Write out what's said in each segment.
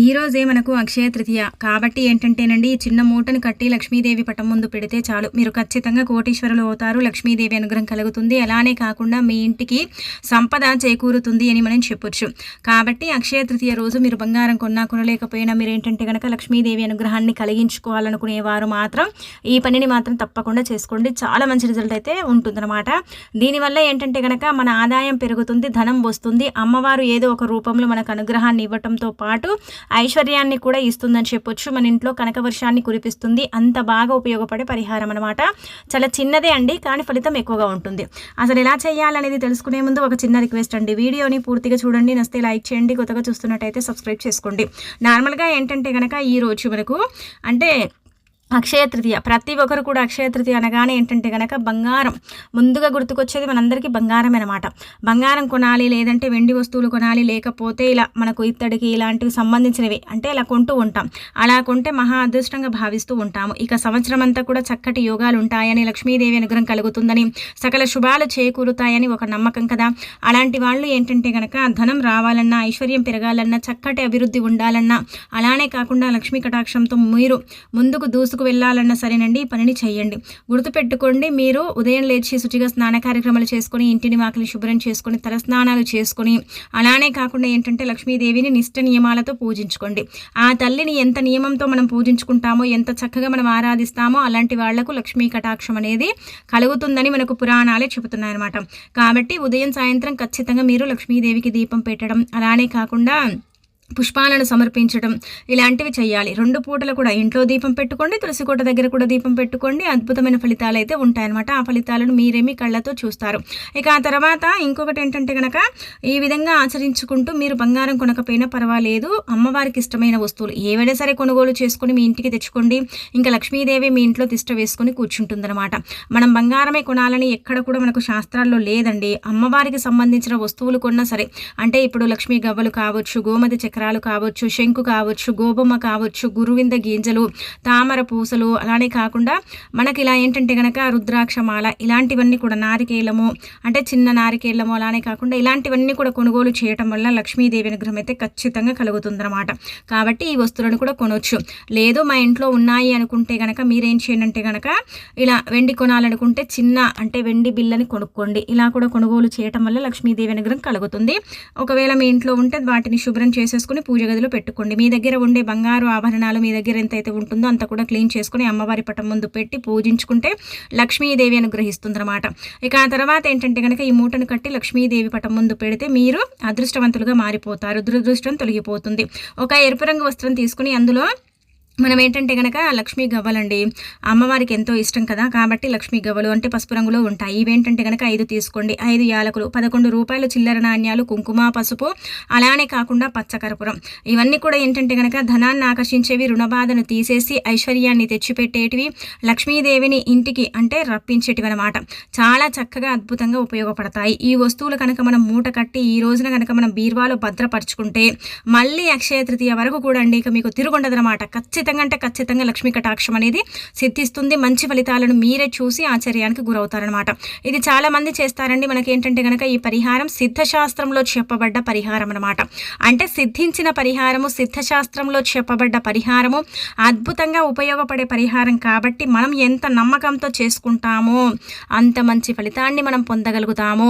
ఈ రోజే మనకు అక్షయ తృతీయ. కాబట్టి ఏంటంటేనండి ఈ చిన్న మూటను కట్టి లక్ష్మీదేవి పటం ముందు పెడితే చాలు. మీరు ఖచ్చితంగా కోటీశ్వరులు అవుతారు. లక్ష్మీదేవి అనుగ్రహం కలుగుతుంది. అలానే కాకుండా మీ ఇంటికి సంపద చేకూరుతుంది అని మనం చెప్పొచ్చు. కాబట్టి అక్షయ తృతీయ రోజు మీరు బంగారం కొన్నా కొనలేకపోయినా మీరు ఏంటంటే కనుక లక్ష్మీదేవి అనుగ్రహాన్ని కలిగించుకోవాలనుకునేవారు మాత్రం ఈ పనిని మాత్రం తప్పకుండా చేసుకోండి. చాలా మంచి రిజల్ట్ అయితే ఉంటుందన్నమాట. దీనివల్ల ఏంటంటే కనుక మన ఆదాయం పెరుగుతుంది ధనం వస్తుంది. అమ్మవారు ఏదో ఒక రూపంలో మనకు అనుగ్రహాన్ని ఇవ్వటంతో పాటు ఐశ్వర్యాన్ని కూడా ఇస్తుందని చెప్పొచ్చు. మన ఇంట్లో కనక వర్షాన్ని కురిపిస్తుంది. అంత బాగా ఉపయోగపడే పరిహారం అనమాట చాలా చిన్నదే అండి కానీ ఫలితం ఎక్కువగా ఉంటుంది. అసలు ఎలా చేయాలనేది తెలుసుకునే ముందు ఒక చిన్న రిక్వెస్ట్ అండి. వీడియోని పూర్తిగా చూడండి నస్తే లైక్ చేయండి కొత్తగా చూస్తున్నట్టయితే సబ్స్క్రైబ్ చేసుకోండి. నార్మల్గా ఏంటంటే కనుక ఈ రోజు మనకు అంటే అక్షయ తృతీయ. ప్రతి ఒక్కరు కూడా అక్షయ తృతీయ అనగానే ఏంటంటే కనుక బంగారం. ముందుగా గుర్తుకొచ్చేది మనందరికీ బంగారం అనమాట బంగారం కొనాలి లేదంటే వెండి వస్తువులు కొనాలి లేకపోతే ఇలా మనకు ఇత్తడికి ఇలాంటివి సంబంధించినవి అంటే ఇలా కొంటూ ఉంటాం. అలా కొంటే మహా అదృష్టంగా భావిస్తూ ఉంటాము. ఇక సంవత్సరం అంతా కూడా చక్కటి యోగాలు ఉంటాయని లక్ష్మీదేవి అనుగ్రహం కలుగుతుందని సకల శుభాలు చేకూరుతాయని ఒక నమ్మకం కదా. అలాంటి వాళ్ళు ఏంటంటే కనుక ధనం రావాలన్నా ఐశ్వర్యం పెరగాలన్నా చక్కటి అభివృద్ధి ఉండాలన్నా అలానే కాకుండా లక్ష్మీ కటాక్షంతో మీరు ముందుకు దూసుకు ఎక్కడికి వెళ్ళాలన్నా సరేనండి ఈ పనిని చేయండి గుర్తుపెట్టుకోండి మీరు ఉదయం లేచి శుచిగా స్నాన కార్యక్రమాలు చేసుకొని ఇంటిని వాకిలి శుభ్రం చేసుకొని తలస్నానాలు చేసుకొని అలానే కాకుండా ఏంటంటే లక్ష్మీదేవిని నిష్ట నియమాలతో పూజించుకోండి. ఆ తల్లిని ఎంత నియమంతో మనం పూజించుకుంటామో ఎంత చక్కగా మనం ఆరాధిస్తామో అలాంటి వాళ్ళకు లక్ష్మీ కటాక్షం అనేది కలుగుతుందని మనకు పురాణాలే చెబుతున్నాయన్నమాట. కాబట్టి ఉదయం సాయంత్రం ఖచ్చితంగా మీరు లక్ష్మీదేవికి దీపం పెట్టడం అలానే కాకుండా పుష్పాలను సమర్పించడం ఇలాంటివి చేయాలి. రెండు పూటలు కూడా ఇంట్లో దీపం పెట్టుకోండి తులసికోట దగ్గర కూడా దీపం పెట్టుకోండి. అద్భుతమైన ఫలితాలు అయితే ఉంటాయన్నమాట. ఆ ఫలితాలను మీరేమి కళ్ళతో చూస్తారు. ఇక ఆ తర్వాత ఇంకొకటి ఏంటంటే కనుక ఈ విధంగా ఆచరించుకుంటూ మీరు బంగారం కొనకపోయినా పర్వాలేదు. అమ్మవారికి ఇష్టమైన వస్తువులు ఏవైనా సరే కొనుగోలు చేసుకుని మీ ఇంటికి తెచ్చుకోండి. ఇంకా లక్ష్మీదేవి మీ ఇంట్లో తిష్ట వేసుకుని కూర్చుంటుందన్నమాట. మనం బంగారమే కొనాలని ఎక్కడ కూడా మనకు శాస్త్రాల్లో లేదండి. అమ్మవారికి సంబంధించిన వస్తువులు కొన్నా సరే అంటే ఇప్పుడు లక్ష్మీ గవ్వలు కావచ్చు గోమతి చక్ర చక్రాలు కావచ్చు శంకు కావచ్చు గోబొమ్మ కావచ్చు గురువింద గింజలు తామర పూసలు అలానే కాకుండా మనకి ఇలా ఏంటంటే కనుక రుద్రాక్షమాల ఇలాంటివన్నీ కూడా నారికేలము అంటే చిన్న నారికేలము అలానే కాకుండా ఇలాంటివన్నీ కూడా కొనుగోలు చేయటం వల్ల లక్ష్మీదేవి అనుగ్రహం అయితే ఖచ్చితంగా కలుగుతుందన్నమాట. కాబట్టి ఈ వస్తువులను కూడా కొనవచ్చు లేదు మా ఇంట్లో ఉన్నాయి అనుకుంటే కనుక మీరేం చేయండి అంటే కనుక ఇలా వెండి కొనాలనుకుంటే చిన్న అంటే వెండి బిల్లని కొనుక్కోండి. ఇలా కూడా కొనుగోలు చేయటం వల్ల లక్ష్మీదేవి అనుగ్రహం కలుగుతుంది. ఒకవేళ మీ ఇంట్లో ఉంటే వాటిని శుభ్రం చేసేసుకుని చేసుకుని పూజ గదిలో పెట్టుకోండి. మీ దగ్గర ఉండే బంగారు ఆభరణాలు మీ దగ్గర ఎంతైతే ఉంటుందో అంత కూడా క్లీన్ చేసుకుని అమ్మవారి పటం ముందు పెట్టి పూజించుకుంటే లక్ష్మీదేవి అనుగ్రహిస్తుందన్నమాట. ఇక ఆ తర్వాత ఏంటంటే కనుక ఈ మూటను కట్టి లక్ష్మీదేవి పటం ముందు పెడితే మీరు అదృష్టవంతులుగా మారిపోతారు. దురదృష్టం తొలగిపోతుంది. ఒక ఎరుపు రంగు వస్త్రం తీసుకుని అందులో మనం ఏంటంటే కనుక లక్ష్మీ గవ్వలండి అమ్మవారికి ఎంతో ఇష్టం కదా కాబట్టి లక్ష్మీ గవ్వలు అంటే పసుపు రంగులో ఉంటాయి. ఇవేంటంటే కనుక ఐదు తీసుకోండి. ఐదు యాలకులు పదకొండు రూపాయలు చిల్లర నాణ్యాలు కుంకుమ పసుపు అలానే కాకుండా పచ్చకర్పూరం. ఇవన్నీ కూడా ఏంటంటే కనుక ధనాన్ని ఆకర్షించేవి రుణబాధను తీసేసి ఐశ్వర్యాన్ని తెచ్చిపెట్టేటివి లక్ష్మీదేవిని ఇంటికి అంటే రప్పించేటివి అనమాట చాలా చక్కగా అద్భుతంగా ఉపయోగపడతాయి. ఈ వస్తువులు కనుక మనం మూట కట్టి ఈ రోజున కనుక మనం బీర్వాలో భద్రపరుచుకుంటే మళ్ళీ అక్షయ తృతీయ వరకు కూడా అండి ఇక మీకు తిరుగుండదనమాట ఖచ్చితంగా ఖచ్చితంగా అంటే ఖచ్చితంగా లక్ష్మీ కటాక్షం అనేది సిద్ధిస్తుంది. మంచి ఫలితాలను మీరే చూసి ఆశ్చర్యానికి గురవుతారనమాట ఇది చాలామంది చేస్తారండి. మనకి ఏంటంటే కనుక ఈ పరిహారం సిద్ధశాస్త్రంలో చెప్పబడ్డ పరిహారం అనమాట అంటే సిద్ధించిన పరిహారము సిద్ధశాస్త్రంలో చెప్పబడ్డ పరిహారము అద్భుతంగా ఉపయోగపడే పరిహారం కాబట్టి మనం ఎంత నమ్మకంతో చేసుకుంటామో అంత మంచి ఫలితాన్ని మనం పొందగలుగుతాము.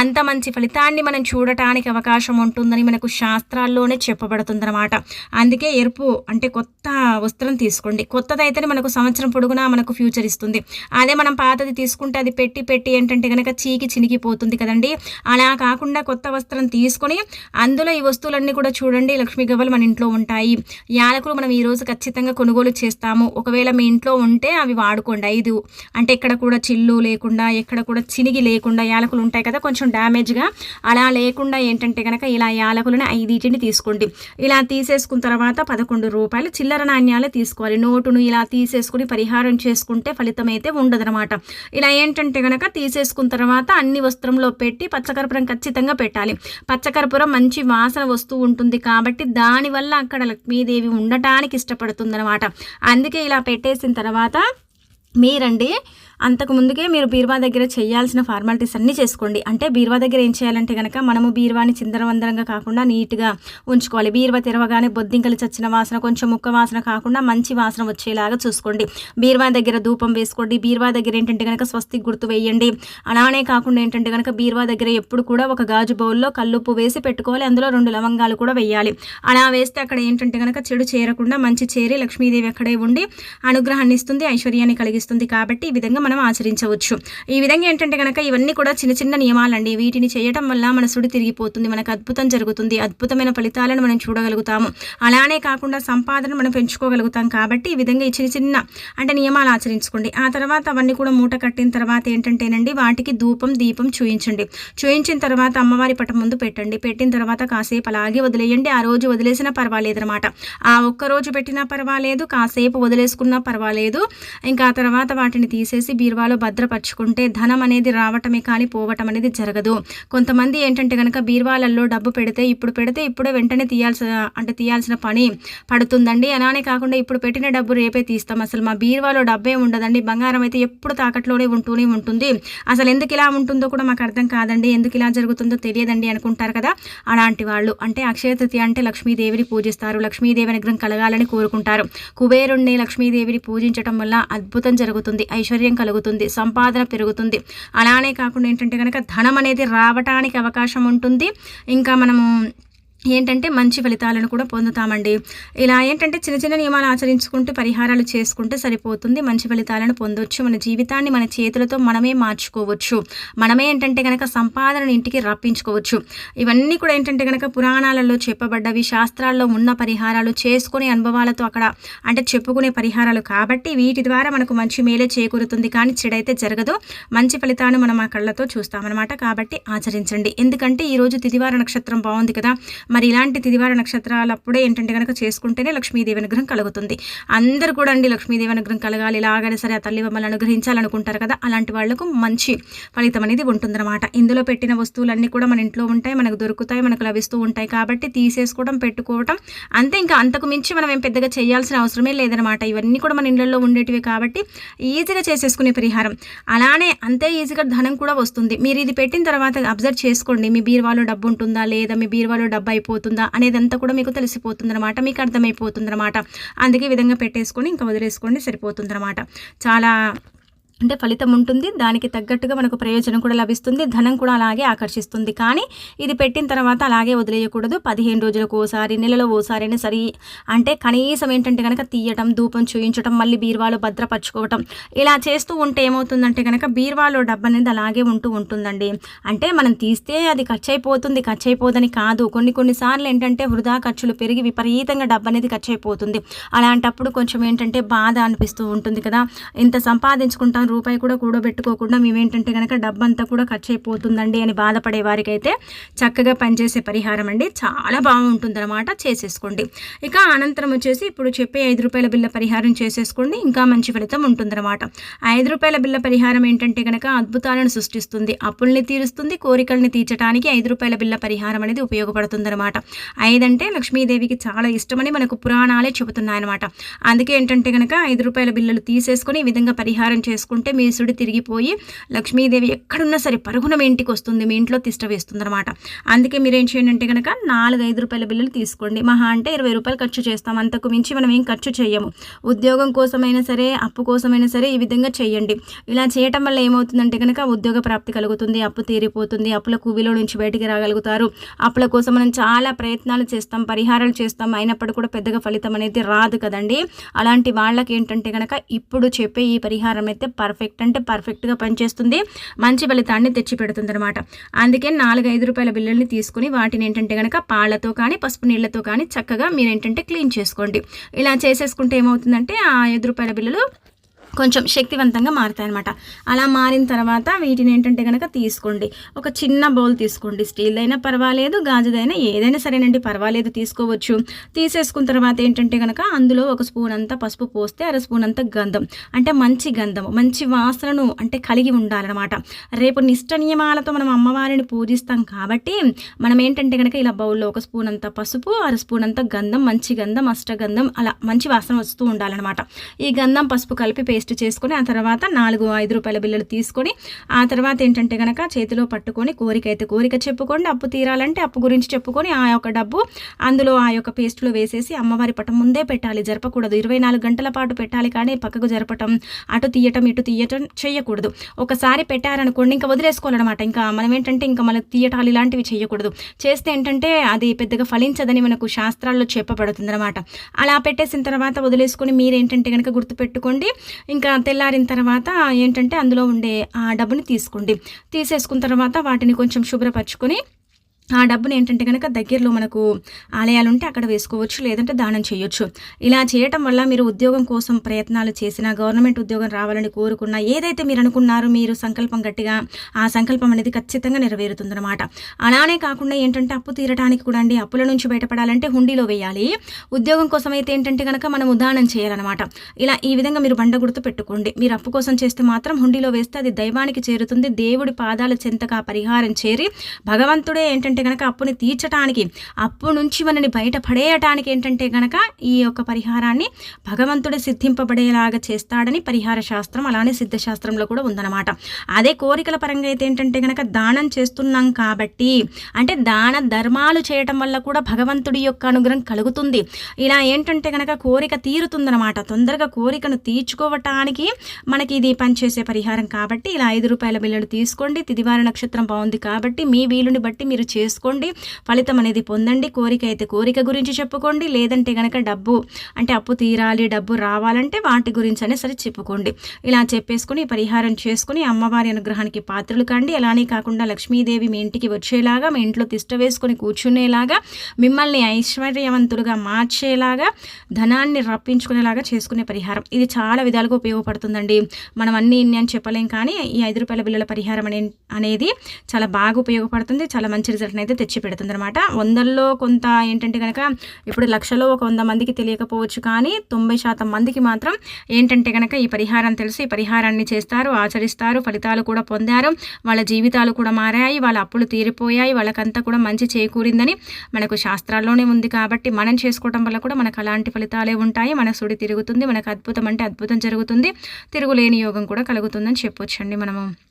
అంత మంచి ఫలితాన్ని మనం చూడటానికి అవకాశం ఉంటుందని మనకు శాస్త్రాల్లోనే చెప్పబడుతుందన్నమాట. అందుకే ఎరుపు అంటే కొత్త వస్త్రం తీసుకోండి. కొత్తది అయితేనే మనకు సంవత్సరం పొడుగునా మనకు ఫ్యూచర్ ఇస్తుంది. అదే మనం పాతది తీసుకుంటే అది పెట్టి పెట్టి ఏంటంటే కనుక చీకి చినిగిపోతుంది కదండి. అలా కాకుండా కొత్త వస్త్రం తీసుకొని అందులో ఈ వస్తువులన్నీ కూడా చూడండి. లక్ష్మీ గవ్వలు మన ఇంట్లో ఉంటాయి. యాలకులు మనం ఈరోజు ఖచ్చితంగా కొనుగోలు చేస్తాము. ఒకవేళ మీ ఇంట్లో ఉంటే అవి వాడుకోండి. ఐదు. అంటే ఎక్కడ కూడా చిల్లు లేకుండా ఎక్కడ కూడా చినిగి లేకుండా యాలకులు ఉంటాయి కదా కొంచెం డ్యామేజ్గా. అలా లేకుండా ఏంటంటే కనుక ఇలా యాలకులను ఐదింటిని తీసుకోండి. ఇలా తీసేసుకున్న తర్వాత పదకొండు రూపాయలు చిల్లర నాణ్యాలు తీసుకోవాలి. నోటును ఇలా తీసేసుకుని పరిహారం చేసుకుంటే ఫలితం అయితే ఉండదనమాట ఇలా ఏంటంటే కనుక తీసేసుకున్న తర్వాత అన్ని వస్త్రంలో పెట్టి పచ్చకర్పూరం ఖచ్చితంగా పెట్టాలి. పచ్చకర్పూరం మంచి వాసన వస్తూ ఉంటుంది కాబట్టి దానివల్ల అక్కడ లక్ష్మీదేవి ఉండటానికి ఇష్టపడుతుందనమాట అందుకే ఇలా పెట్టేసిన తర్వాత మీరండి అంతకు ముందుకే మీరు బీరువా దగ్గర చేయాల్సిన ఫార్మాలిటీస్ అన్నీ చేసుకోండి. అంటే బీరువా దగ్గర ఏం చేయాలంటే కనుక మనము బీరువాని చిందరవందరంగా కాకుండా నీట్గా ఉంచుకోవాలి. బీరువా తెరవగానే బొద్దింకలు చచ్చిన వాసన కొంచెం ముక్క వాసన కాకుండా మంచి వాసన వచ్చేలాగా చూసుకోండి. బీరువా దగ్గర ధూపం వేసుకోండి. బీరువా దగ్గర ఏంటంటే కనుక స్వస్తి గుర్తు వేయండి. అలానే కాకుండా ఏంటంటే కనుక బీరువా దగ్గర ఎప్పుడు కూడా ఒక గాజు బౌల్లో కల్లుప్పు వేసి పెట్టుకోవాలి. అందులో రెండు లవంగాలు కూడా వేయాలి. అలా వేస్తే అక్కడ ఏంటంటే కనుక చెడు చేరకుండా మంచి చేరి లక్ష్మీదేవి అక్కడే ఉండి అనుగ్రహాన్ని ఇస్తుంది ఐశ్వర్యాన్ని కలిగిస్తుంది. కాబట్టి ఈ విధంగా మనం ఆచరించవచ్చు. ఈ విధంగా ఏంటంటే కనుక ఇవన్నీ కూడా చిన్న చిన్న నియమాలండి. వీటిని చేయటం వల్ల మన సుడి తిరిగిపోతుంది మనకు అద్భుతం జరుగుతుంది అద్భుతమైన ఫలితాలను మనం చూడగలుగుతాము. అలానే కాకుండా సంపాదన మనం పెంచుకోగలుగుతాం కాబట్టి ఈ విధంగా ఈ చిన్న చిన్న అంటే నియమాలు ఆచరించుకోండి. ఆ తర్వాత అవన్నీ కూడా మూట కట్టిన తర్వాత ఏంటంటేనండి వాటికి ధూపం దీపం చూయించండి. చూయించిన తర్వాత అమ్మవారి పటం ముందు పెట్టండి. పెట్టిన తర్వాత కాసేపు అలాగే వదిలేయండి. ఆ రోజు వదిలేసినా పర్వాలేదు అనమాట ఆ ఒక్క రోజు పెట్టినా పర్వాలేదు కాసేపు వదిలేసుకున్నా పర్వాలేదు. ఇంకా ఆ తర్వాత వాటిని తీసేసి బీరువాలో భద్రపరుచుకుంటే ధనం అనేది రావటమే కానీ పోవటం అనేది జరగదు. కొంతమంది ఏంటంటే కనుక బీరువాలల్లో డబ్బు పెడితే ఇప్పుడు పెడితే ఇప్పుడే వెంటనే తీయాల్సిన అంటే తీయాల్సిన పని పడుతుందండి. అలానే కాకుండా ఇప్పుడు పెట్టిన డబ్బు రేపే తీస్తాం. అసలు మా బీరువాలో డబ్బే ఉండదండి. బంగారం అయితే ఎప్పుడు తాకట్లోనే ఉంటూనే ఉంటుంది. అసలు ఎందుకు ఇలా ఉంటుందో కూడా మాకు అర్థం కాదండి. ఎందుకు ఇలా జరుగుతుందో తెలియదండి అనుకుంటారు కదా అలాంటి వాళ్ళు. అంటే అక్షయ తృతీయ అంటే లక్ష్మీదేవిని పూజిస్తారు. లక్ష్మీదేవి అనుగ్రహం కలగాలని కోరుకుంటారు. కుబేరుణ్ణి లక్ష్మీదేవిని పూజించడం వల్ల అద్భుతం జరుగుతుంది. ఐశ్వర్యం కలుగుతుంది సంపాదన పెరుగుతుంది. అలానే కాకుండా ఏంటంటే కనుక ధనం అనేది రావటానికి అవకాశం ఉంటుంది. ఇంకా మనము ఏంటంటే మంచి ఫలితాలను కూడా పొందుతామండి. ఇలా ఏంటంటే చిన్న చిన్న నియమాలు ఆచరించుకుంటూ పరిహారాలు చేసుకుంటే సరిపోతుంది. మంచి ఫలితాలను పొందొచ్చు. మన జీవితాన్ని మన చేతులతో మనమే మార్చుకోవచ్చు. మనమే ఏంటంటే కనుక సంపాదనను ఇంటికి రప్పించుకోవచ్చు. ఇవన్నీ కూడా ఏంటంటే కనుక పురాణాలలో చెప్పబడ్డవి. శాస్త్రాల్లో ఉన్న పరిహారాలు చేసుకునే అనుభవాలతో అక్కడ అంటే చెప్పుకునే పరిహారాలు కాబట్టి వీటి ద్వారా మనకు మంచి మేలే చేకూరుతుంది. కానీ చెడైతే జరగదు. మంచి ఫలితాన్ని మనం ఆ కళ్ళతో చూస్తామన్నమాట. కాబట్టి ఆచరించండి. ఎందుకంటే ఈరోజు తిదివార నక్షత్రం బాగుంది కదా. మరి ఇలాంటి తిదివార నక్షత్రాలు అప్పుడే ఏంటంటే కనుక చేసుకుంటేనే లక్ష్మీదేవి అనుగ్రహం కలుగుతుంది. అందరూ కూడా అండి లక్ష్మీదేవి అనుగ్రహం కలగాలి ఎలాగైనా సరే ఆ తల్లి మమ్మల్ని అనుగ్రహించాలనుకుంటారు కదా అలాంటి వాళ్ళకు మంచి ఫలితం అనేది ఉంటుందన్నమాట. ఇందులో పెట్టిన వస్తువులన్నీ కూడా మన ఇంట్లో ఉంటాయి మనకు దొరుకుతాయి మనకు లభిస్తూ ఉంటాయి కాబట్టి తీసేసుకోవడం పెట్టుకోవటం అంతే. ఇంకా అంతకు మించి మనం ఏం పెద్దగా చేయాల్సిన అవసరమే లేదనమాట ఇవన్నీ కూడా మన ఇళ్ళలో ఉండేటివి కాబట్టి ఈజీగా చేసేసుకునే పరిహారం. అలానే అంతే ఈజీగా ధనం కూడా వస్తుంది. మీరు ఇది పెట్టిన తర్వాత అబ్జర్వ్ చేసుకోండి. మీ బీరువాలో డబ్బు ఉంటుందా లేదా? మీ బీరువాలో డబ్బు అయిపోతుందా అనేదంతా కూడా మీకు తెలిసిపోతుందన్నమాట మీకు అర్థమైపోతుందన్నమాట. అందుకే ఈ విధంగా పెట్టేసుకొని ఇంకా వదిలేసుకోండి సరిపోతుందన్నమాట. చాలా అంటే ఫలితం ఉంటుంది. దానికి తగ్గట్టుగా మనకు ప్రయోజనం కూడా లభిస్తుంది. ధనం కూడా అలాగే ఆకర్షిస్తుంది. కానీ ఇది పెట్టిన తర్వాత అలాగే వదిలేయకూడదు. పదిహేను రోజులకు ఓసారి నెలలో ఓసారి అయినా సరే అంటే కనీసం ఏంటంటే కనుక తీయటం ధూపం చూయించడం మళ్ళీ బీర్వాలో భద్రపరచుకోవటం ఇలా చేస్తూ ఉంటే ఏమవుతుందంటే కనుక బీర్వాలో డబ్బు అనేది అలాగే ఉంటూ ఉంటుందండి. అంటే మనం తీస్తే అది ఖర్చు అయిపోతుంది ఖర్చు అయిపోదని కాదు. కొన్ని కొన్నిసార్లు ఏంటంటే వృధా ఖర్చులు పెరిగి విపరీతంగా డబ్బు అనేది ఖర్చు అయిపోతుంది అలాంటప్పుడు కొంచెం ఏంటంటే బాధ అనిపిస్తూ ఉంటుంది కదా. ఇంత సంపాదించుకుంటాం రూపాయి కూడా కూడబెట్టుకోకుండా మేమేంటంటే కనుక డబ్బంతా కూడా ఖర్చు అయిపోతుందండి అని బాధపడే వారికైతే చక్కగా పనిచేసే పరిహారం అండి. చాలా బాగుంటుందన్నమాట. చేసేసుకోండి. ఇక అనంతరం వచ్చేసి ఇప్పుడు చెప్పే ఐదు రూపాయల బిల్ల పరిహారం చేసేసుకోండి. ఇంకా మంచి ఫలితం ఉంటుందన్నమాట. ఐదు రూపాయల బిల్ల పరిహారం ఏంటంటే కనుక అద్భుతాలను సృష్టిస్తుంది. అప్పుల్ని తీరుస్తుంది. కోరికల్ని తీర్చడానికి ఐదు రూపాయల బిల్ల పరిహారం అనేది ఉపయోగపడుతుందన్నమాట. ఐదంటే లక్ష్మీదేవికి చాలా ఇష్టమని మనకు పురాణాలే చెబుతున్నాయన్నమాట. అందుకే ఏంటంటే కనుక ఐదు రూపాయల బిల్లలు తీసేసుకొని ఈ విధంగా పరిహారం చేసుకుంటే ఉంటే మీ సుడి తిరిగిపోయి లక్ష్మీదేవి ఎక్కడున్నా సరే పరుగున మీ ఇంటికి వస్తుంది మీ ఇంట్లో తిష్ట వేస్తుంది అనమాట అందుకే మీరు ఏం చేయండి అంటే కనుక నాలుగు ఐదు రూపాయల బిల్లులు తీసుకోండి. మహా అంటే ఇరవై రూపాయలు ఖర్చు చేస్తాం. అంతకు మించి మనం ఏం ఖర్చు చేయము. ఉద్యోగం కోసమైనా సరే అప్పు కోసమైనా సరే ఈ విధంగా చేయండి. ఇలా చేయటం వల్ల ఏమవుతుందంటే కనుక ఉద్యోగ ప్రాప్తి కలుగుతుంది అప్పు తీరిపోతుంది అప్పుల కువిలో నుంచి బయటికి రాగలుగుతారు. అప్పుల కోసం మనం చాలా ప్రయత్నాలు చేస్తాం పరిహారాలు చేస్తాం. అయినప్పుడు కూడా పెద్దగా ఫలితం అనేది రాదు కదండి. అలాంటి వాళ్ళకి ఏంటంటే కనుక ఇప్పుడు చెప్పే ఈ పరిహారం అయితే పర్ఫెక్ట్ అంటే పర్ఫెక్ట్గా పనిచేస్తుంది. మంచి ఫలితాన్ని తెచ్చిపెడుతుంది అనమాట అందుకే నాలుగు ఐదు రూపాయల బిల్లుల్ని తీసుకుని వాటిని ఏంటంటే కనుక పాలతో కానీ పసుపు నీళ్ళతో కానీ చక్కగా మీరు ఏంటంటే క్లీన్ చేసుకోండి. ఇలా చేసేసుకుంటే ఏమవుతుందంటే ఆ ఐదు రూపాయల బిల్లులు కొంచెం శక్తివంతంగా మారుతాయి అనమాట అలా మారిన తర్వాత వీటిని ఏంటంటే కనుక తీసుకోండి. ఒక చిన్న బౌల్ తీసుకోండి. స్టీల్ అయినా పర్వాలేదు గాజుదైనా ఏదైనా సరేనండి పర్వాలేదు తీసుకోవచ్చు. తీసేసుకున్న తర్వాత ఏంటంటే కనుక అందులో ఒక స్పూన్ అంతా పసుపు పోస్తే అర స్పూన్ అంతా గంధం. అంటే మంచి గంధం మంచి వాసనను అంటే కలిగి ఉండాలన్నమాట. రేపు నిష్ట నియమాలతో మనం అమ్మవారిని పూజిస్తాం కాబట్టి మనం ఏంటంటే కనుక ఇలా బౌల్లో ఒక స్పూన్ అంతా పసుపు అర స్పూన్ అంతా గంధం మంచి గంధం అష్టగంధం అలా మంచి వాసన వస్తూ ఉండాలన్నమాట. ఈ గంధం పసుపు కలిపి పేస్ట్ చేసుకొని ఆ తర్వాత నాలుగు ఐదు రూపాయల బిల్లలు తీసుకొని ఆ తర్వాత ఏంటంటే కనుక చేతిలో పట్టుకొని కోరిక అయితే కోరిక చెప్పుకోండి అప్పు తీరాలంటే అప్పు గురించి చెప్పుకొని ఆ యొక్క డబ్బు అందులో ఆ యొక్క పేస్ట్లో వేసేసి అమ్మవారి పటం ముందే పెట్టాలి. జరపకూడదు. ఇరవై నాలుగు గంటల పాటు పెట్టాలి కానీ పక్కకు జరపటం అటు తీయటం ఇటు తీయటం చేయకూడదు ఒకసారి పెట్టారనుకోండి ఇంకా వదిలేసుకోవాలన్నమాట. ఇంకా మనం ఏంటంటే ఇంకా మనకు తీయటాలు ఇలాంటివి చేయకూడదు చేస్తే ఏంటంటే అది పెద్దగా ఫలించదని మనకు శాస్త్రాల్లో చెప్పబడుతుంది అనమాట అలా పెట్టేసిన తర్వాత వదిలేసుకొని మీరేంటంటే కనుక గుర్తుపెట్టుకోండి. ఇంకా తెల్లారిన తర్వాత ఏంటంటే అందులో ఉండే ఆ డబ్బుని తీసుకోండి. తీసేసుకున్న తర్వాత వాటిని కొంచెం శుభ్రపరచుకొని ఆ డబ్బుని ఏంటంటే కనుక దగ్గరలో మనకు ఆలయాలు ఉంటే అక్కడ వేసుకోవచ్చు లేదంటే దానం చేయొచ్చు. ఇలా చేయటం వల్ల మీరు ఉద్యోగం కోసం ప్రయత్నాలు చేసినా గవర్నమెంట్ ఉద్యోగం రావాలని కోరుకున్నా ఏదైతే మీరు అనుకున్నారో మీరు సంకల్పం గట్టిగా ఆ సంకల్పం అనేది ఖచ్చితంగా నెరవేరుతుందన్నమాట. అలానే కాకుండా ఏంటంటే అప్పు తీరడానికి కూడా అండి అప్పుల నుంచి బయటపడాలంటే హుండీలో వేయాలి. ఉద్యోగం కోసం అయితే ఏంటంటే కనుక మనం ఉదాహరణ చేయాలన్నమాట. ఇలా ఈ విధంగా మీరు బండ గుర్తు పెట్టుకోండి. మీరు అప్పు కోసం చేస్తే మాత్రం హుండీలో వేస్తే అది దైవానికి చేరుతుంది దేవుడి పాదాల చెంతగా పరిహారం చేరి భగవంతుడే ఏంటంటే ఏంటంటే కనుక అప్పుని తీర్చడానికి అప్పు నుంచి మనని బయటపడేయటానికి ఏంటంటే కనుక ఈ యొక్క పరిహారాన్ని భగవంతుడు సిద్ధింపబడేలాగా చేస్తాడని పరిహార శాస్త్రం అలానే సిద్ధశాస్త్రంలో కూడా ఉందన్నమాట. అదే కోరికల పరంగా అయితే ఏంటంటే కనుక దానం చేస్తున్నాం కాబట్టి అంటే దాన ధర్మాలు చేయటం వల్ల కూడా భగవంతుడి యొక్క అనుగ్రహం కలుగుతుంది. ఇలా ఏంటంటే కనుక కోరిక తీరుతుందనమాట తొందరగా కోరికను తీర్చుకోవటానికి మనకి ఇది పనిచేసే పరిహారం కాబట్టి ఇలా ఐదు రూపాయల బిల్లులు తీసుకోండి. తిదివార నక్షత్రం బాగుంది కాబట్టి మీ వీలుని బట్టి మీరు చేసి చేసుకోండి. ఫలితం అనేది పొందండి. కోరిక అయితే కోరిక గురించి చెప్పుకోండి. లేదంటే కనుక డబ్బు అంటే అప్పు తీరాలి డబ్బు రావాలంటే వాటి గురించి అనే సరే చెప్పుకోండి. ఇలా చెప్పేసుకుని పరిహారం చేసుకుని అమ్మవారి అనుగ్రహానికి పాత్రలు కండి. అలానే కాకుండా లక్ష్మీదేవి మీ ఇంటికి వచ్చేలాగా మీ ఇంట్లో తిష్ట వేసుకొని కూర్చునేలాగా మిమ్మల్ని ఐశ్వర్యవంతులుగా మార్చేలాగా ధనాన్ని రప్పించుకునేలాగా చేసుకునే పరిహారం. ఇది చాలా విధాలుగా ఉపయోగపడుతుందండి. మనం అన్ని ఇన్ని అని చెప్పలేం కానీ ఈ ఐదు రూపాయల బిల్లుల పరిహారం అనే అనేది చాలా బాగా ఉపయోగపడుతుంది. చాలా మంచి రిజల్ట్ అయితే తెచ్చి పెడుతుంది అనమాట వందల్లో కొంత ఏంటంటే కనుక ఇప్పుడు లక్షలో ఒక వంద మందికి తెలియకపోవచ్చు కానీ తొంభై శాతం మందికి మాత్రం ఏంటంటే కనుక ఈ పరిహారం తెలిసి. ఈ పరిహారాన్ని చేస్తారు ఆచరిస్తారు ఫలితాలు కూడా పొందారు. వాళ్ళ జీవితాలు కూడా మారాయి వాళ్ళ అప్పులు తీరిపోయాయి వాళ్ళకంతా కూడా మంచి చేకూరిందని మనకు శాస్త్రాల్లోనే ఉంది కాబట్టి మనం చేసుకోవడం వల్ల కూడా మనకు అలాంటి ఫలితాలే ఉంటాయి. మన సుడి తిరుగుతుంది మనకు అద్భుతం అంటే అద్భుతం జరుగుతుంది. తిరుగులేని యోగం కూడా కలుగుతుందని చెప్పొచ్చండి మనము.